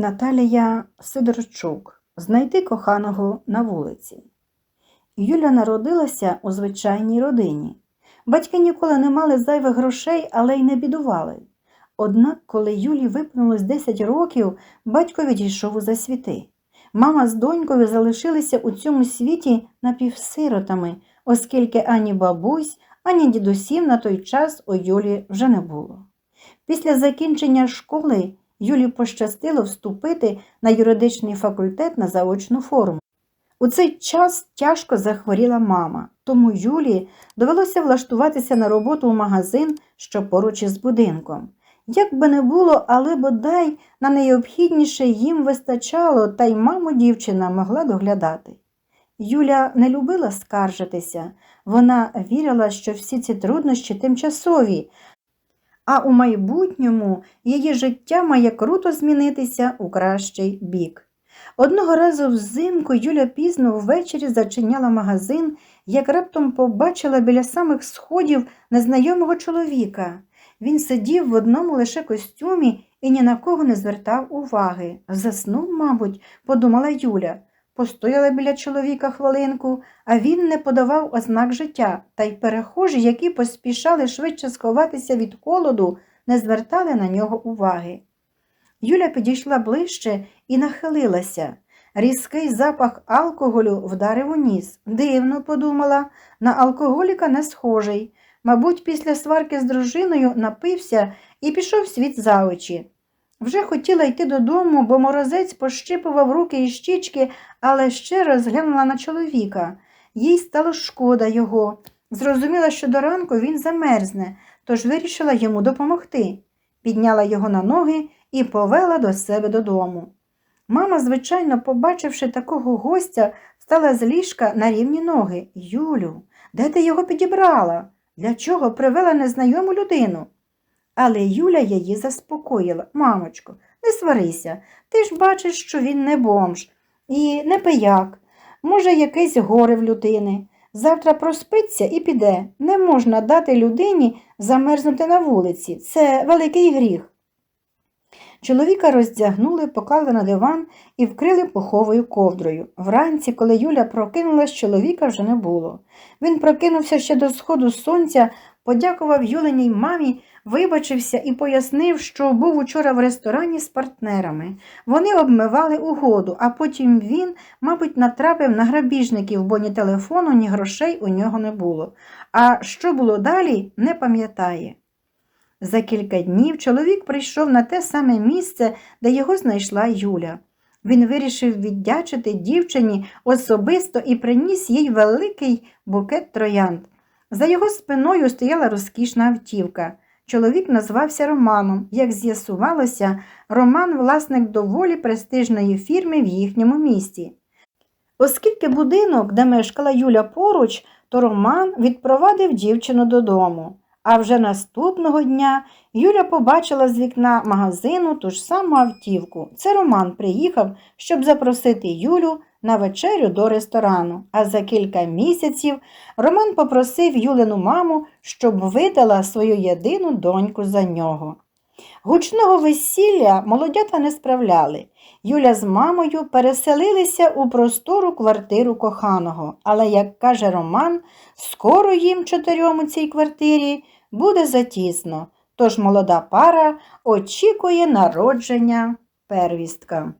Наталія Сидорчук Знайти коханого на вулиці. Юля народилася у звичайній родині. Батьки ніколи не мали зайвих грошей, але й не бідували. Однак, коли Юлі виповнилось 10 років, батько відійшов у засвіти. Мама з донькою залишилися у цьому світі напівсиротами, оскільки ані бабусь, ані дідусів на той час у Юлі вже не було. Після закінчення школи Юлі пощастило вступити на юридичний факультет на заочну форму. У цей час тяжко захворіла мама, тому Юлі довелося влаштуватися на роботу в магазин, що поруч із будинком. Як би не було, але бодай на найобхідніше їм вистачало, та й маму дівчина могла доглядати. Юля не любила скаржитися, вона вірила, що всі ці труднощі тимчасові, а у майбутньому її життя має круто змінитися у кращий бік. Одного разу взимку Юля пізно ввечері зачиняла магазин, як раптом побачила біля самих сходів незнайомого чоловіка. Він сидів в одному лише костюмі і ні на кого не звертав уваги. Заснув, мабуть, подумала Юля. Постояла біля чоловіка хвилинку, а він не подавав ознак життя, та й перехожі, які поспішали швидше сховатися від холоду, не звертали на нього уваги. Юля підійшла ближче і нахилилася. Різкий запах алкоголю вдарив у ніс. Дивно, подумала, на алкоголіка не схожий. Мабуть, після сварки з дружиною напився і пішов світ за очі. Вже хотіла йти додому, бо морозець пощипував руки і щічки, але ще раз глянула на чоловіка. Їй стало шкода його. Зрозуміла, що до ранку він замерзне, тож вирішила йому допомогти. Підняла його на ноги і повела до себе додому. Мама, звичайно, побачивши такого гостя, стала з ліжка на рівні ноги. Юлю, де ти його підібрала? Для чого привела незнайому людину? Але Юля її заспокоїла. Мамочко, не сварися, ти ж бачиш, що він не бомж і не пияк. Може, якесь горе в людини. Завтра проспиться і піде. Не можна дати людині замерзнути на вулиці. Це великий гріх. Чоловіка роздягнули, поклали на диван і вкрили пуховою ковдрою. Вранці, коли Юля прокинулась, чоловіка вже не було. Він прокинувся ще до сходу сонця, подякував Юленій мамі, вибачився і пояснив, що був учора в ресторані з партнерами. Вони обмивали угоду, а потім він, мабуть, натрапив на грабіжників, бо ні телефону, ні грошей у нього не було. А що було далі, не пам'ятає. За кілька днів чоловік прийшов на те саме місце, де його знайшла Юля. Він вирішив віддячити дівчині особисто і приніс їй великий букет троянд. За його спиною стояла розкішна автівка. Чоловік назвався Романом. Як з'ясувалося, Роман власник доволі престижної фірми в їхньому місті. Оскільки будинок, де мешкала Юля поруч, то Роман відпровадив дівчину додому. А вже наступного дня Юля побачила з вікна магазину ту ж саму автівку. Це Роман приїхав, щоб запросити Юлю на вечерю до ресторану. А за кілька місяців Роман попросив Юлину маму, щоб видала свою єдину доньку за нього. Гучного весілля молодята не справляли. Юля з мамою переселилися у простору квартиру коханого, але, як каже Роман, скоро їм чотирьом у цій квартирі буде затісно, тож молода пара очікує народження первістка.